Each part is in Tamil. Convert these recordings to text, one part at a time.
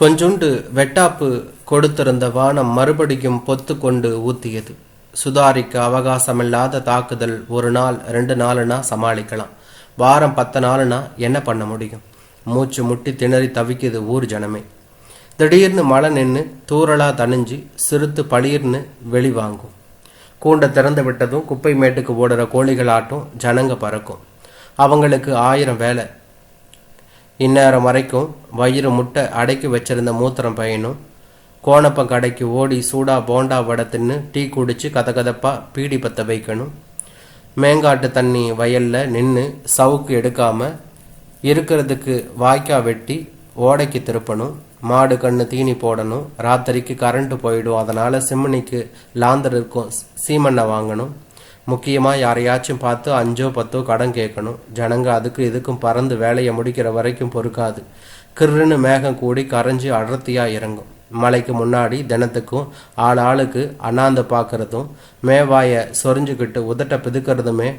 கொஞ்சுண்டு வெட்டாப்பு கொடுத்திருந்த வானம் மறுபடியும் பொத்து கொண்டு ஊத்தியது. சுதாரிக்க அவகாசமில்லாத தாக்குதல் ஒரு நாள் ரெண்டு நாளுனா சமாளிக்கலாம். வாரம் பத்து நாளுனா என்ன பண்ண முடியும்? மூச்சு முட்டி திணறி தவிக்குது ஊர் ஜனமே. திடீர்னு மழை நின்று தூரலாக தணிஞ்சு சிறுத்து பளிர்னு வெளி வாங்கும். கூண்டை திறந்து விட்டதும் குப்பை மேட்டுக்கு ஓடுற கோழிகளாட்டும் ஜனங்க பறக்கும். அவங்களுக்கு ஆயிரம் வேலை இந்நேரம் வரைக்கும் வயிறு முட்டை அடக்கி வச்சிருந்த மூத்திரம் பையனும் கோணப்பம் கடைக்கு ஓடி சூடா போண்டா வடை தின்னு டீ குடிச்சு கதகதப்பா பீடி பத்த வைக்கணும். மேங்காட்டு தண்ணி வயல்ல நின்று சவுக்கு எடுக்காம இருக்கிறதுக்கு வாய்க்கா வெட்டி ஓடைக்கு திருப்பணும். மாடு கண்ணு தீனி போடணும். ராத்திரிக்கு கரண்ட் போயிடும். அதனால சிம்மனிக்கு லாந்தர் இருக்கும். சீமெண்ணை வாங்கணும். முக்கியமாக யாரையாச்சும் பார்த்து அஞ்சோ பத்தோ கடன் கேட்கணும். ஜனங்க அதுக்கு இதுக்கும் பறந்து வேலையை முடிக்கிற வரைக்கும் பொறுக்காது. கிருன்னு மேகம் கூடி கரைஞ்சு அடர்த்தியாக இறங்கும். மலைக்கு முன்னாடி தினத்துக்கும் ஆள் ஆளுக்கு அண்ணாந்து பார்க்கறதும் மேவாயை சொரிஞ்சுக்கிட்டு உதட்ட பிதுக்கிறதுமே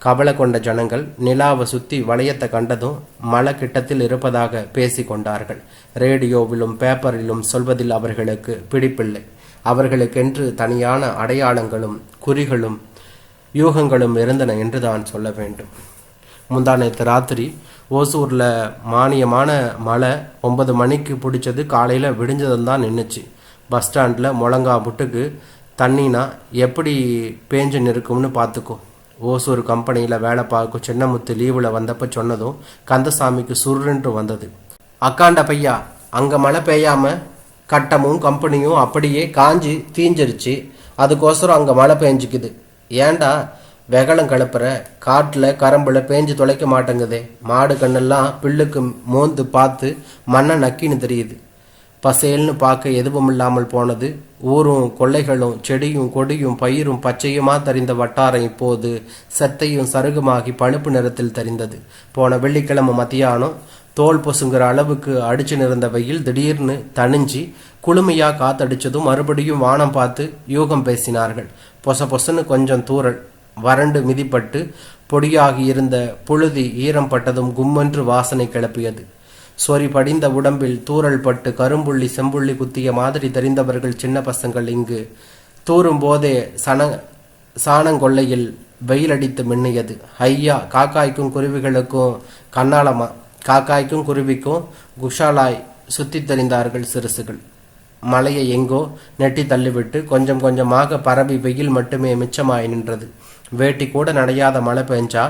கவலை கொண்ட ஜனங்கள் நிலாவை சுற்றி வளையத்தை கண்டதும் மலை கிட்டத்தில் இருப்பதாக பேசி கொண்டார்கள். ரேடியோவிலும் பேப்பரிலும் சொல்வதில் அவர்களுக்கு பிடிப்பில்லை. அவர்களுக்கென்று தனியான அடையாளங்களும் குறிகளும் யூகங்களும் இருந்தன என்று தான் சொல்ல வேண்டும். முந்தானேத்து ராத்திரி ஓசூரில் மானியமான மழை ஒன்பது மணிக்கு பிடிச்சது காலையில் விடிஞ்சதும் தான் நின்றுச்சு பஸ் ஸ்டாண்டில் முழங்கா புட்டுக்கு தண்ணினா எப்படி பேஞ்சு நிற்கும்னு பார்த்துக்கோ. ஓசூர் கம்பெனியில் வேலை பார்க்கும் சின்னமுத்து லீவில் வந்தப்போ சொன்னதும் கந்தசாமிக்கு சுருன்று வந்தது. அக்காண்ட பையா அங்கே மழை பெய்யாமல் கட்டமும் கம்பெனியும் அப்படியே காஞ்சி தீஞ்சிருச்சு. அதுக்கோசரம் அங்கே மழை பெஞ்சிக்குது. ஏன்டா வெகலம் கிளப்புற காட்டில் கரம்பில் பேஞ்சு தொலைக்க மாட்டேங்குதே. மாடு கண்ணெல்லாம் பில்லுக்கு மோந்து பார்த்து மண்ணை நக்கின்னு தெரியுது. பசேல்னு பார்க்க எதுவும் இல்லாமல் போனது. ஊரும் கொள்ளைகளும் செடியும் கொடியும் பயிரும் பச்சையுமா தெரிந்த வட்டாரம் இப்போது செத்தையும் சருகுமாகி பழுப்பு நிறத்தில் தெரிந்தது. போன வெள்ளிக்கிழமை மத்தியானம் தோல் பொசுங்கிற அளவுக்கு அடிச்சு நிறந்த வெயில் திடீர்னு தணிஞ்சு குளுமையா காத்தடிச்சதும் மறுபடியும் வானம் பார்த்து யூகம் பேசினார்கள். பொச பொசன்னு கொஞ்சம் தூறல் வறண்டு மிதிப்பட்டு பொடியாகி இருந்த புழுதி ஈரம் பட்டதும் கும்மென்று வாசனை கிளப்பியது. சொறி படிந்த உடம்பில் தூரல் பட்டு கரும்புள்ளி செம்புள்ளி குத்திய மாதிரி தெரிந்தவர்கள் சின்ன பசங்கள் இங்கு தூறும் போதே சன சாணங்கொள்ளையில் வெயிலடித்து மின்னியது. ஐயா காக்காய்க்கும் குருவிகளுக்கும் கண்ணாலமா காக்காய்க்கும் குருவிக்கும் குஷாலாய் சுத்தி தெரிந்தார்கள் சிறுசுகள். மலையை எங்கோ நெட்டி தள்ளிவிட்டு கொஞ்சம் கொஞ்சமாக பரவி வெயில் மட்டுமே மிச்சமாய் நின்றது. வேட்டி கூட நடையாத மழை பெஞ்சா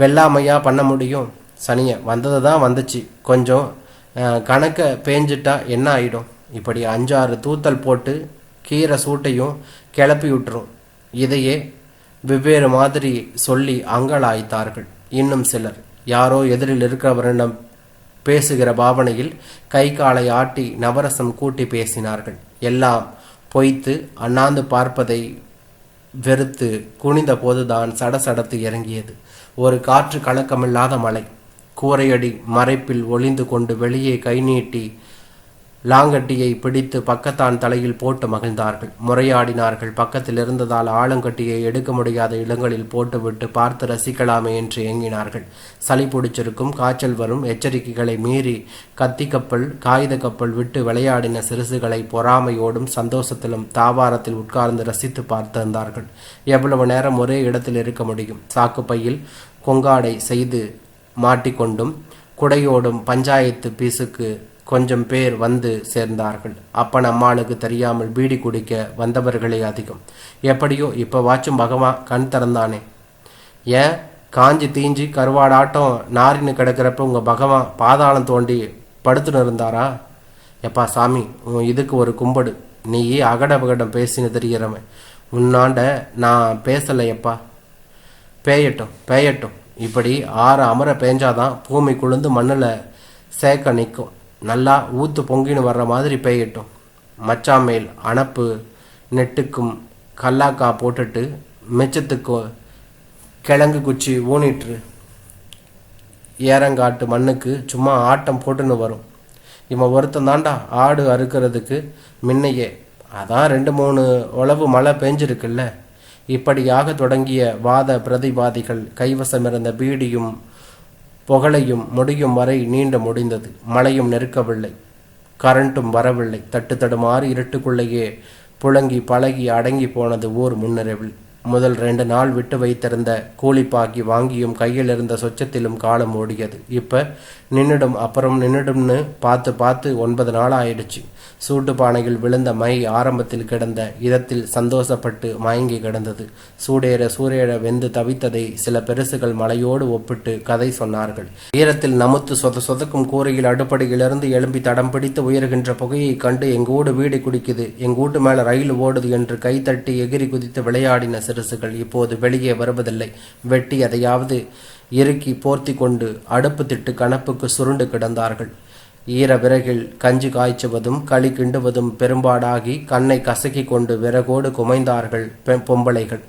வெள்ளாமையா பண்ண முடியும்? சனிய வந்தது தான் வந்துச்சு. கொஞ்சம் கணக்கை பேஞ்சிட்டா என்ன ஆயிடும்? இப்படி அஞ்சாறு தூத்தல் போட்டு கீரை சூட்டையும் கிளப்பி விட்டுரும். இதையே வெவ்வேறு மாதிரி சொல்லி அங்கலாய்த்தார்கள். இன்னும் சிலர். யாரோ எதிரில் இருக்கிறவரிடம் பேசுகிற பாவனையில் கை காலை ஆட்டி நவரசம் கூட்டி பேசினார்கள். எல்லாம் பொய்த்து அண்ணாந்து பார்ப்பதை வெறுத்து குனிந்த போதுதான் சடசடத்து இறங்கியது. ஒரு காற்று கலக்கமில்லாத மலை கூரையடி மறைப்பில் ஒளிந்து கொண்டு வெளியே கை நீட்டி லாங்கட்டியை பிடித்து பக்கத்தான் தலையில் போட்டு மகிழ்ந்தார்கள். முறையாடினார்கள். பக்கத்தில் இருந்ததால் ஆழங்கட்டியை எடுக்க முடியாத இடங்களில் போட்டுவிட்டு பார்த்து ரசிக்கலாமே என்று ஏங்கினார்கள். சளி பிடிச்சிருக்கும் காய்ச்சல் வரும் எச்சரிக்கைகளை மீறி கத்தி கப்பல் காகித கப்பல் விட்டு விளையாடின சிறுசுகளை பொறாமையோடும் சந்தோஷத்திலும் தாவாரத்தில் உட்கார்ந்து ரசித்து பார்த்திருந்தார்கள் எவ்வளவு நேரம் ஒரே இடத்தில் இருக்க முடியும்? சாக்குப்பையில் கொங்காடை செய்து மாட்டிக்கொண்டும் குடையோடும் பஞ்சாயத்து பீசுக்கு கொஞ்சம் பேர் வந்து சேர்ந்தார்கள். அப்பன் அம்மாளுக்கு தெரியாமல் பீடி குடிக்க வந்தவர்களே அதிகம். எப்படியோ இப்போ வாச்சும் பகவான் கண் திறந்தானே. ஏன் காஞ்சி தீஞ்சி கருவாடாட்டம் நாரின்னு கிடக்கிறப்ப உங்கள் பகவான் பாதாளம் தோண்டி படுத்துன்னு இருந்தாரா? எப்பா சாமி உன் இதுக்கு ஒரு கும்படு. நீ அகட பகடம் பேசின்னு தெரிகிறவன். உன்னாண்ட நான் பேசலையப்பா. பேயட்டும் பேயட்டும். இப்படி ஆறு அமர பேஞ்சாதான் பூமி குளிர்ந்து மண்ணில் சேக்க நிற்கும் நல்லா ஊத்து பொங்கின்னு வர்ற மாதிரி பெய்யட்டும் மச்சாமேல் அணப்பு நெட்டுக்கும் கல்லாக்கா போட்டுட்டு மிச்சத்துக்கும் கிழங்கு குச்சி ஊனிட்டு ஏறங்காட்டு மண்ணுக்கு சும்மா ஆட்டம் போட்டுன்னு வரும். இவன் ஒருத்தன் தாண்டா ஆடு அறுக்கிறதுக்கு முன்னையே. அதான் ரெண்டு மூணு உழவு மழை பெஞ்சிருக்குல்ல. இப்படியாக தொடங்கிய வாத பிரதிவாதிகள் கைவசம் இருந்த பீடியும் புகழையும் முடியும் வரை நீண்டு முடிந்தது. மழையும் நெருக்கவில்லை. கரண்ட்டும் வரவில்லை. தட்டு தடுமாறு இருட்டுக்குள்ளேயே புழங்கி பழகி அடங்கி போனது ஊர் முன்னிரவில். முதல் ரெண்டு நாள் விட்டு வைத்திருந்த கூலிப்பாக்கி வாங்கியும் கையில் இருந்த சொச்சத்திலும் காலம் ஓடியது. இப்ப நின்னுடும் அப்புறம் நின்னுடும்னு பார்த்து பார்த்து ஒன்பது நாள் ஆயிடுச்சு. சூட்டு பானையில் விழுந்த மை ஆரம்பத்தில் கிடந்த இதத்தில் சந்தோஷப்பட்டு மயங்கி கிடந்தது. சூடேற சூரேற வெந்து தவித்ததை சில பெருசுகள் மலையோடு ஒப்பிட்டு கதை சொன்னார்கள். ஈரத்தில் நமுத்து சொத சொதக்கும் கூரையில் அடுப்படையிலிருந்து எழும்பி தடம் பிடித்து உயர்கின்ற புகையை கண்டு எங்கூடு வீடு குடிக்குது எங்கூட்டு மேல ரயில் ஓடுது என்று கைத்தட்டி எகிரி குதித்து விளையாடின சிறுசுகள் இப்போது வெளியே வருவதில்லை. வெட்டி அதையாவது இறுக்கி போர்த்தி கொண்டு அடுப்பு திட்டு கணப்புக்கு சுருண்டு கிடந்தார்கள். ஈர விறகில் கஞ்சி காய்ச்சுவதும் களி கிண்டுவதும் பெரும்பாடாகி கண்ணை கசக்கி கொண்டு விறகோடு குமைந்தார்கள் பெ- பொம்பளைகள்.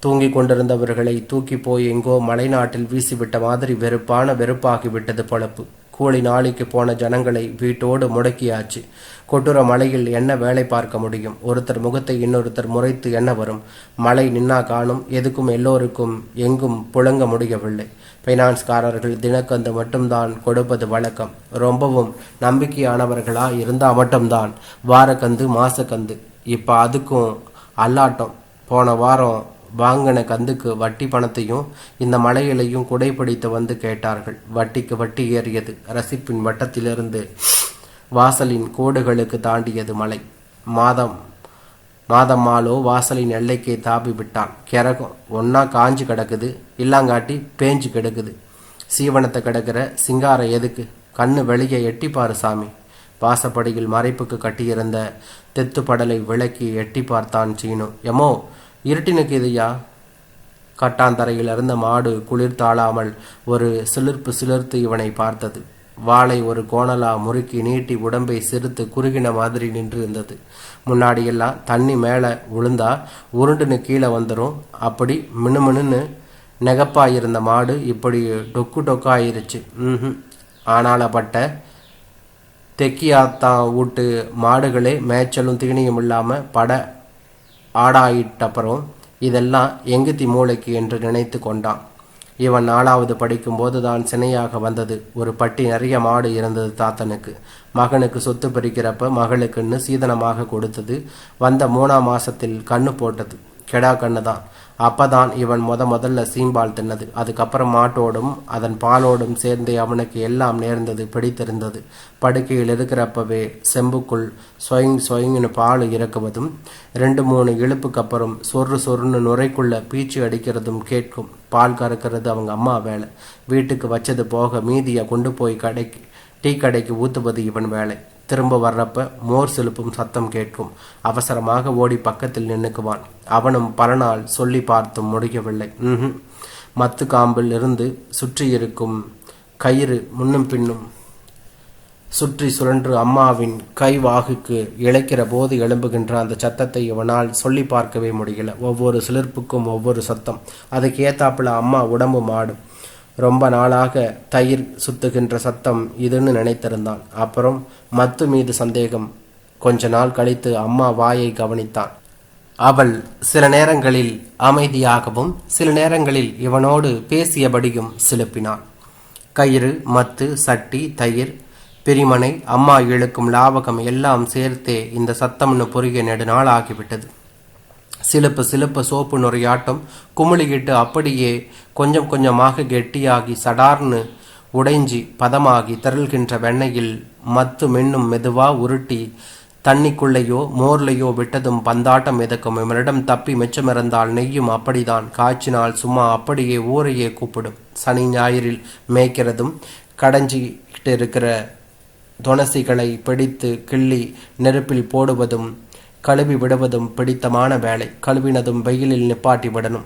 தூங்கி கொண்டிருந்தவர்களை தூக்கி போய் எங்கோ மலைநாட்டில் வீசிவிட்ட மாதிரி வெறுப்பான வெறுப்பாகிவிட்டது பொழப்பு கூலி நாளைக்கு போன ஜனங்களை வீட்டோடு முடக்கியாச்சு. கொட்டுற மலையில் என்ன வேலை பார்க்க முடியும்? ஒருத்தர் முகத்தை இன்னொருத்தர் முறைத்து என்ன வரும்? மழை நின்னா காணும். எதுக்கும் எல்லோருக்கும் எங்கும் புழங்க முடியவில்லை. ஃபைனான்ஸ்காரர்கள் தினக்கந்து மட்டும்தான் கொடுப்பது வழக்கம். ரொம்பவும் நம்பிக்கையானவர்களா இருந்தால் மட்டும்தான். வாரக்கந்து மாசக்கந்து. இப்போ அதுக்கும் அல்லாட்டம். போன வாரம் வாங்கின கந்துக்கு வட்டி பணத்தையும் இந்த மலையிலையும் குடைப்பிடித்து வந்து கேட்டார்கள். வட்டிக்கு வட்டி ஏறியது. ரசிப்பின் வட்டத்திலிருந்து வாசலின் கோடுகளுக்கு தாண்டியது மலை. மாதம் மாதம்மாலோ வாசலின் எல்லைக்கே தாப்பி விட்டான். கிறகம் ஒன்னா காஞ்சு கிடக்குது. இல்லாங்காட்டி பேஞ்சு கிடக்குது. சீவனத்தை கிடக்கிற சிங்காரம் எதுக்கு? கண்ணு வெளியே எட்டிப்பாரு சாமி. வாசப்படியில் மறைப்புக்கு கட்டியிருந்த தெத்து படலை விளக்கி எட்டி பார்த்தான் சீனு. எமோ இருட்டினுக்கு இதையா கட்டாந்தரையில் இருந்த மாடு குளிர் தாழாமல் ஒரு சிலிர்ப்பு சிலிர்த்து இவனை பார்த்தது. வாளை ஒரு கோணலா முறுக்கி நீட்டி உடம்பை சிறுத்து குறுகின மாதிரி நின்று இருந்தது முன்னாடியெல்லாம் தண்ணி மேலே விழுந்தா உருண்டுன்னு கீழே வந்துடும் அப்படி மினுமினுன்னு நெகப்பாயிருந்த மாடு இப்படி டொக்கு டொக்காயிருச்சு. ம் ஆனாலப்பட்ட தெக்கியாத்தான் வீட்டு மாடுகளே மேய்ச்சலும் தீனியும் இல்லாமல் பட ஆடாயிட்டப்புறம் இதெல்லாம் எங்குத்தி மூளைக்கு என்று நினைத்து கொண்டான். இவன் நாலாவது படிக்கும்போது தான் சினையாக வந்தது. ஒரு பட்டி நிறைய மாடு இருந்தது தாத்தனுக்கு. மகனுக்கு சொத்து பிரிக்கிறப்ப மகளுக்குன்னு சீதனமாக கொடுத்தது. வந்த மூணாம் மாசத்தில் கண்ணு போட்டது. கெடா கண்ணு தான் அப்பதான் இவன் முத முதல்ல சீம்பால் தின்னது. அதுக்கப்புறம் மாட்டோடும் அதன் பாலோடும் சேர்ந்து அவனுக்கு எல்லாம் நேர்ந்தது பிடித்திருந்தது. படுக்கையில் இருக்கிறப்பவே செம்புக்குள் சொயங் சொயங்னு பால் இறக்குவதும் ரெண்டு மூணு இழுப்புக்கு அப்புறம் சொரு சொருன்னு நுரைக்குள்ள பீச்சு அடிக்கிறதும் கேட்கும். பால் கறக்கிறது அவங்க அம்மா வேலை. வீட்டுக்கு வச்சது போக மீதியை கொண்டு போய் கடைக்கு டீ கடைக்கு ஊத்துவது இவன் வேலை. திரும்ப வர்றப்ப மோர் செலுப்பும் சத்தம் கேட்கும். அவசரமாக ஓடி பக்கத்தில் நின்னுக்குவான். அவனும் பல நாள் சொல்லி பார்த்தும் முடியவில்லை. மத்து காம்பில் இருந்து சுற்றி இருக்கும் கயிறு முன்னும் பின்னும் சுற்றி சுழன்று அம்மாவின் கை வாகுக்கு இழைக்கிற போது எழும்புகின்ற அந்த சத்தத்தை இவனால் சொல்லி பார்க்கவே முடியல. ஒவ்வொரு சிலிர்ப்புக்கும் ஒவ்வொரு சத்தம். அதுக்கு ஏத்தாப்புல அம்மா உடம்பு மாடும். ரொம்ப நாளாக தயிர் சுத்துகின்ற சத்தம் இதுன்னு நினைத்திருந்தான். அப்புறம் மத்து மீது சந்தேகம். கொஞ்ச நாள் கழித்து அம்மா வாயை கவனித்தான். அவள் சில நேரங்களில் அமைதியாகவும் சில நேரங்களில் இவனோடு பேசியபடியும் சிலுப்பினாள். கயிறு மத்து சட்டி தயிர் பிரிமனை அம்மா இழுக்கும் லாவகம் எல்லாம் சேர்த்தே இந்த சத்தம்னு புரிய நெடுநாள் ஆகிவிட்டது சிலுப்பு சிலுப்பு சோப்பு நுரையாட்டம் குமிழிக்கிட்டு அப்படியே கொஞ்சம் கொஞ்சமாக கெட்டியாகி சடார்னு உடைஞ்சி பதமாகி திரள்கின்ற வெண்ணையில் மத்து மென்னும் மெதுவா உருட்டி தண்ணிக்குள்ளேயோ மோர்லையோ விட்டதும் பந்தாட்டம் மிதக்கும். இவரிடம் தப்பி மிச்சமிருந்தால் நெய்யும் அப்படிதான். காய்ச்சினால் சும்மா அப்படியே ஊரையே கூப்பிடும். சனி ஞாயிறில் மேய்க்கிறதும் கடைஞ்சிக்கிட்டு இருக்கிற துணசிகளை பிடித்து கிள்ளி நெருப்பில் போடுவதும் கழுவி விடுவதும் பிடித்தமான வேலை. கழுவினதும் வெயிலில் நிப்பாட்டி விடணும்.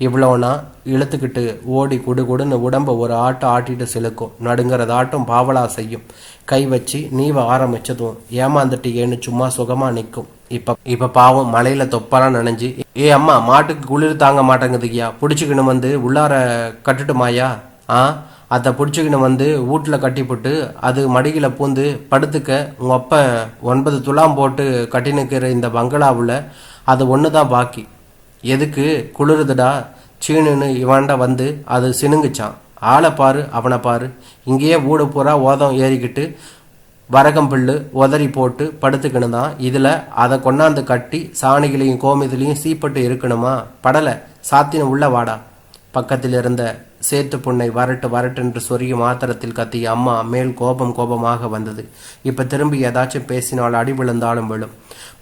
இவ்வளோனா இழுத்துக்கிட்டு ஓடி குடுகுடுன்னு உடம்ப ஒரு ஆட்டம் ஆட்டிட்டு சிலுக்கும். நடுங்கிறதாட்டம் பாவலா செய்யும். கை வச்சு நீவ ஆரம்பிச்சதும் ஏமாந்துட்டியேன்னு சும்மா சுகமா நிற்கும். இப்ப இப்ப பாவம் மலையில தொப்பலாம் நனைஞ்சு ஏ அம்மா மாட்டுக்கு குளிர் தாங்க மாட்டேங்குதுய்யா. பிடிச்சிக்கணும் வந்து உள்ளார கட்டுட்டுமாயா அதை பிடிச்சிக்கின்னு வந்து வீட்டில் போட்டு அது மடியில் பூந்து படுத்துக்க உங்கள் அப்பா ஒன்பது துலாம் போட்டு கட்டினுக்கிற இந்த பங்களாவில் அது ஒன்று தான் பாக்கி. எதுக்கு குளிருதுடா சீனுன்னு இவன்ட வந்து அது சினுங்குச்சான். ஆளை பாரு அவனை பாரு. இங்கேயே வீடு பூரா ஓதம் ஏறிக்கிட்டு வரகம் புல்லு உதறி போட்டு படுத்துக்கணும் தான் இதில் அதை கொண்டாந்து கட்டி சாணிகளையும் கோமிதிலையும் சீப்பட்டு இருக்கணுமா? படலை. சாத்தின உள்ள வாடா. பக்கத்தில் இருந்த சேத்து புண்ணை வரட்டு வரட்டு என்று சொருகி மாத்திரத்தில் கத்திய அம்மா மேல் கோபம் கோபமாக வந்தது. இப்ப திரும்பி ஏதாச்சும் பேசினால் அடி விழுந்தாலும் விழும்.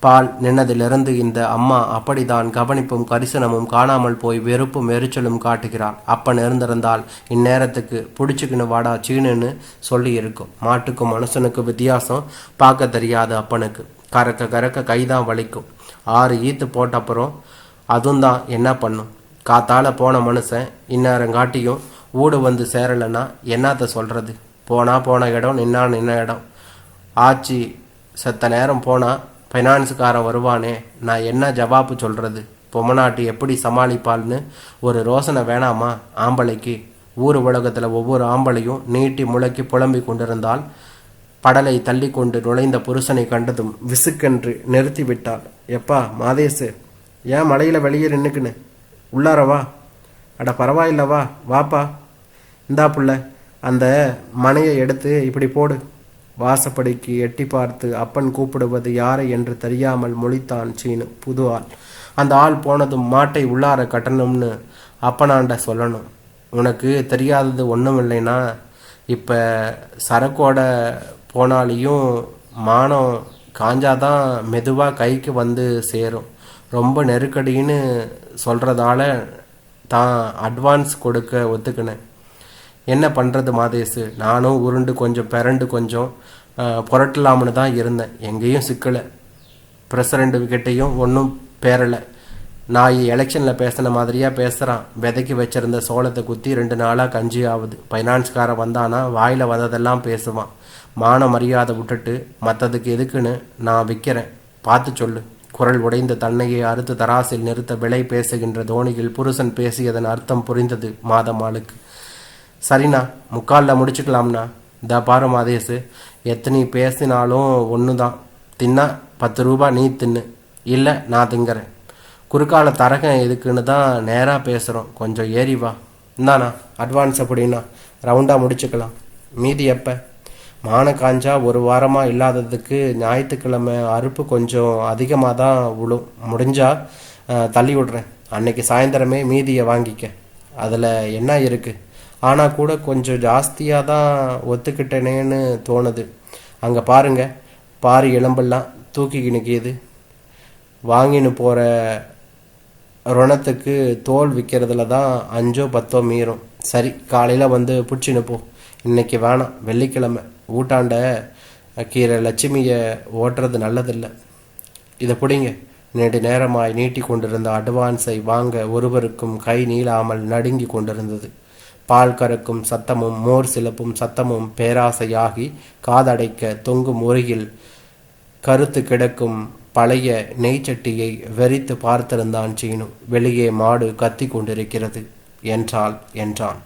பால் நின்னதிலிருந்து இந்த அம்மா அப்படிதான் கவனிப்பும் கரிசனமும் காணாமல் போய் வெறுப்பும் எரிச்சலும் காட்டுகிறாள். அப்பன் இருந்திருந்தால் இந்நேரத்துக்கு பிடிச்சிக்கின்னு வாடா சீனுன்னு சொல்லி இருக்கும் மாட்டுக்கும் மனுஷனுக்கு வித்தியாசம் பார்க்க தெரியாது அப்பனுக்கு. கறக்க கறக்க கைதான் வலிக்கும். ஆறு ஈத்து போட்ட அப்புறம் அதுவும் தான் என்ன பண்ணும்? காத்தால போன மனுஷன் இந்நேரங்காட்டியும் வீடு வந்து சேரலைன்னா என்னத்த சொல்கிறது போனால் போன இடம் நின்னா நின்ன இடம். ஆச்சி செத்த நேரம் போனால் ஃபைனான்ஸுக்காரன் வருவானே நான் என்ன ஜவாப்பு சொல்கிறது பொம்மநாட்டு எப்படி சமாளிப்பாள்னு ஒரு ரோசனை வேணாமா? ஆம்பளைக்கு. ஊர் உலகத்தில் ஒவ்வொரு ஆம்பளையும் நீட்டி முளைக்கி புலம்பி கொண்டிருந்தால் படலை தள்ளி கொண்டு நுழைந்த புருஷனை கண்டதும் விசுக்கென்று நிறுத்தி விட்டாள் எப்பா மாதேசு ஏன் மலையில் வெளியே நின்றுக்குன்னு உள்ளார வா. அட பரவாயில்ல வா வாப்பா. இந்தா புள்ள அந்த மனையை எடுத்து இப்படி போடு. வாசப்படிக்கு எட்டி பார்த்து அப்பன் கூப்பிடுவது யாரை என்று தெரியாமல் மொழித்தான் சீனு புது ஆள். அந்த ஆள் போனதும் மாட்டை உள்ளார கட்டணும்னு அப்பனாண்ட சொல்லணும். உனக்கு தெரியாதது ஒன்றும் இல்லைன்னா இப்போ சரக்கோட போனாலையும் மானம் காஞ்சாதான் மெதுவாக கைக்கு வந்து சேரும். ரொம்ப நெருக்கடின்னு சொல்கிறதால தான் அட்வான்ஸ் கொடுக்க ஒத்துக்கினேன். என்ன பண்ணுறது மாதேசு? நானும் உருண்டு கொஞ்சம் பிறண்டு கொஞ்சம் புரட்டலாம்னு தான் இருந்தேன். எங்கேயும் சிக்கலை. பிரசிடண்ட் கிட்டேயும் ஒன்றும் பேரலை. நான் எலெக்ஷனில் பேசின மாதிரியாக பேசுகிறான் விதைக்கு வச்சிருந்த சோளத்தை குத்தி ரெண்டு நாளாக கஞ்சி ஆகுது ஃபைனான்ஸ்காரன் வந்தானா வாயில் வந்ததெல்லாம் பேசுவான். மான மரியாதை விட்டுட்டு மற்றதுக்கு எதுக்குன்னு நான் விற்கிறேன் பார்த்து சொல்லு. குரல் உடைந்த தன்னையை அறுத்து தராசில் நிறுத்த விலை பேசுகின்ற தோனியில் புருஷன் பேசியதன் அர்த்தம் புரிந்தது மாதம்மாளுக்கு. சரிண்ணா முக்காலில் முடிச்சுக்கலாம்ண்ணா. இந்த பாரு மாதேசு எத்தனை பேசினாலும் ஒன்று தான் தின்னா பத்து ரூபா நீ தின்னு. இல்லை நான் திங்கிறேன். குறுக்கால தரகம் எதுக்குன்னு தான் நேராக பேசுகிறோம் கொஞ்சம் ஏறி வா. இந்தாண்ணா அட்வான்ஸ் அப்படின்னா ரவுண்டாக முடிச்சுக்கலாம். மீதி எப்போ? மான காஞ்சா ஒரு வாரமாக இல்லாததுக்கு ஞாயிற்றுக்கிழமை அறுப்பு கொஞ்சம் அதிகமாக தான் விழும் முடிஞ்சால் தள்ளி விட்றேன். அன்னைக்கு சாயந்தரமே மீதியை வாங்கிக்க. அதில் என்ன இருக்குது ஆனால் கூட கொஞ்சம் ஜாஸ்தியாக தான் ஒத்துக்கிட்டேனேன்னு தோணுது. அங்கே பாருங்கள் பாரு எலும்பெல்லாம் தூக்கி நிற்கிது வாங்கின்னு போகிற ருணத்துக்கு தோல் விற்கிறதுல தான் அஞ்சோ பத்தோ மீறும். சரி காலையில் வந்து பிடிச்சின்னு போ. இன்னைக்கு வேணாம் வெள்ளிக்கிழமை. ஊட்டாண்ட கீரை லட்சுமியை ஓட்டுறது நல்லதில்லை. இதை பிடிங்க. நெடு நேரமாய் நீட்டி கொண்டிருந்த அட்வான்ஸை வாங்க ஒருவருக்கும் கை நீளாமல் நடுங்கி கொண்டிருந்தது. பால் கறக்கும் சத்தமும் மோர் சிலப்பும் சத்தமும் பேராசையாகி காதடைக்க தொங்கும் உருகில் கருத்து கிடக்கும் பழைய நெய்ச்சட்டியை வெறித்து பார்த்திருந்தான் சீனு. வெளியே மாடு கத்தி கொண்டிருக்கிறது. என்றாள் என்றான்.